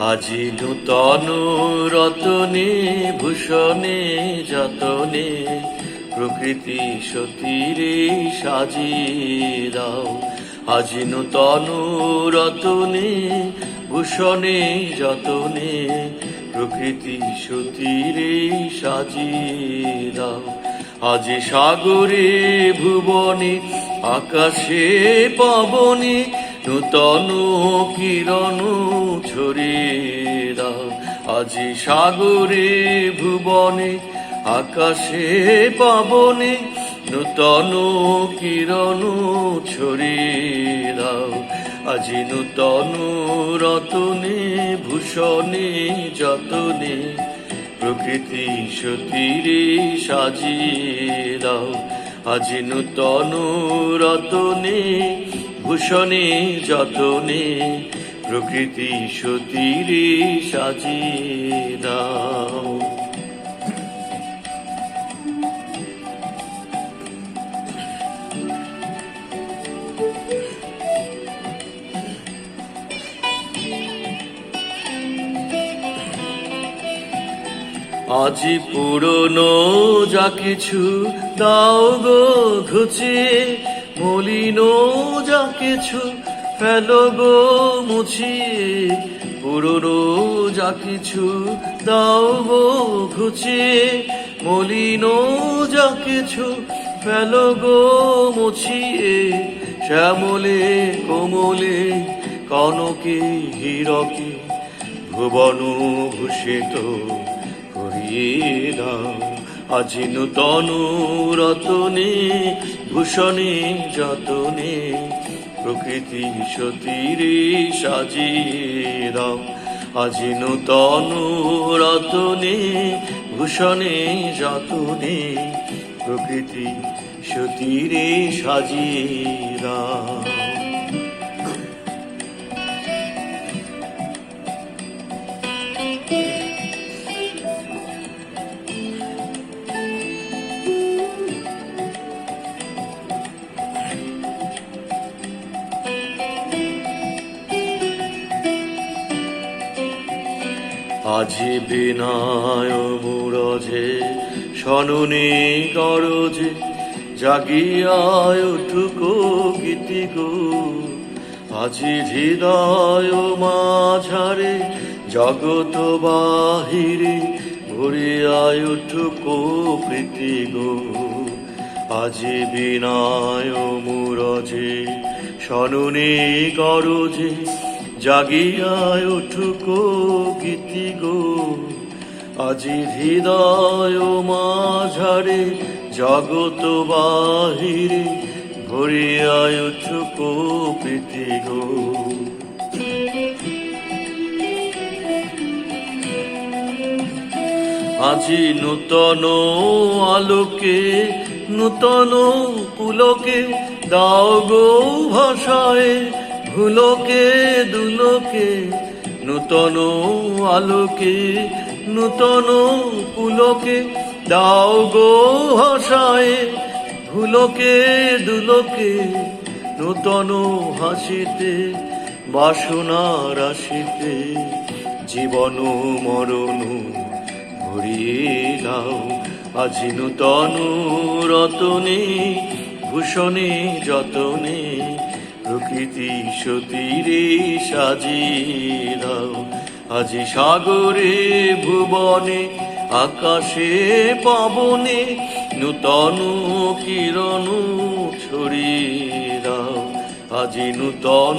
আজি নূতন রতনে, ভূষণে, যতনে প্রকৃতি সতীরে সাজিয়ে দাও। আজি নূতন রতনে, ভূষণে, যতনে প্রকৃতি সতীরে সাজিয়ে দাও। আজি সাগরে ভুবনে, আকাশে পবনে নূতন কিরণ দাও। আজি সাগরে ভুবনে, আকাশে পাবনে নূতন কিরণ দাও। আজি নূতন রতনে, ভূষণে, যতনে প্রকৃতি সতীরে সাজিয়ে দাও। আজি নূতন রতনে ভূষণে যতনে প্রকৃতি সতীরে সাজিয়ে দাও আজি পুরনো যা কিছু দাও গো ঘুচিয়ে মলিন যা কিছু ফেলো গো মুছিয়ে, পুরনো যা কিছু দাও গো ঘুচিয়ে, মলিন যা কিছু ফেলো গো মুছিয়ে, শ্যামলে, কোমলে, কনকে, হীরকে ভুবন ভূষিত করিয়ে দাও। আজি নূতন রতনে, ভূষণে যতনে, প্রকৃতি সতীরে সাজিয়ে দাও। আজি নূতন রতনে, ভূষণে যতনে, প্রকৃতি সতীরে সাজিয়ে দাও। আজি বিনায় মুরজে সননে গরজে জাগিয়ায় উঠুকো গীতি গো আজি হৃদয় মাঝারে, জগত বাহিরে ভরে আয় উঠুকো প্রীতি গো আজি বিনায় মুরজে সননে গরজে জাগিয়ায় উঠুকো গীতি গো। আজি হৃদয় মাঝারে জগত বাহিরে ভরে আয় উঠুকো প্রীতি গো। আজি নূতন আলোকে, নূতন পুলকে দাও গো ভাষায় ভুলোকে দুলোকে, নূতন আলোকে, নূতন পুলকে দাও গো ভাষায় ভুলোকে দুলোকে, নূতন হাসিতে, বাসনা রাশিতে, জীবন মরণ ভরিয়ে দাও আজি নূতন রতনে, ভূষণে যতনে প্রকৃতি সতীরে সাজিয়ে দাও। আজি সাগরে, ভুবনে, আকাশে, পাবনে নূতন কিরণ ছড়িয়ে দাও। আজি নূতন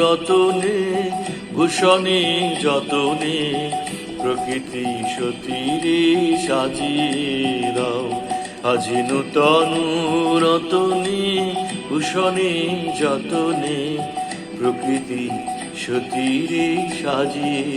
রতনে, ভূষণে যতনে প্রকৃতি সতীরে সাজিয়ে দাও। আজি নূতন রতনে ভূষণে যতনে প্রকৃতি সতীরে সাজিয়ে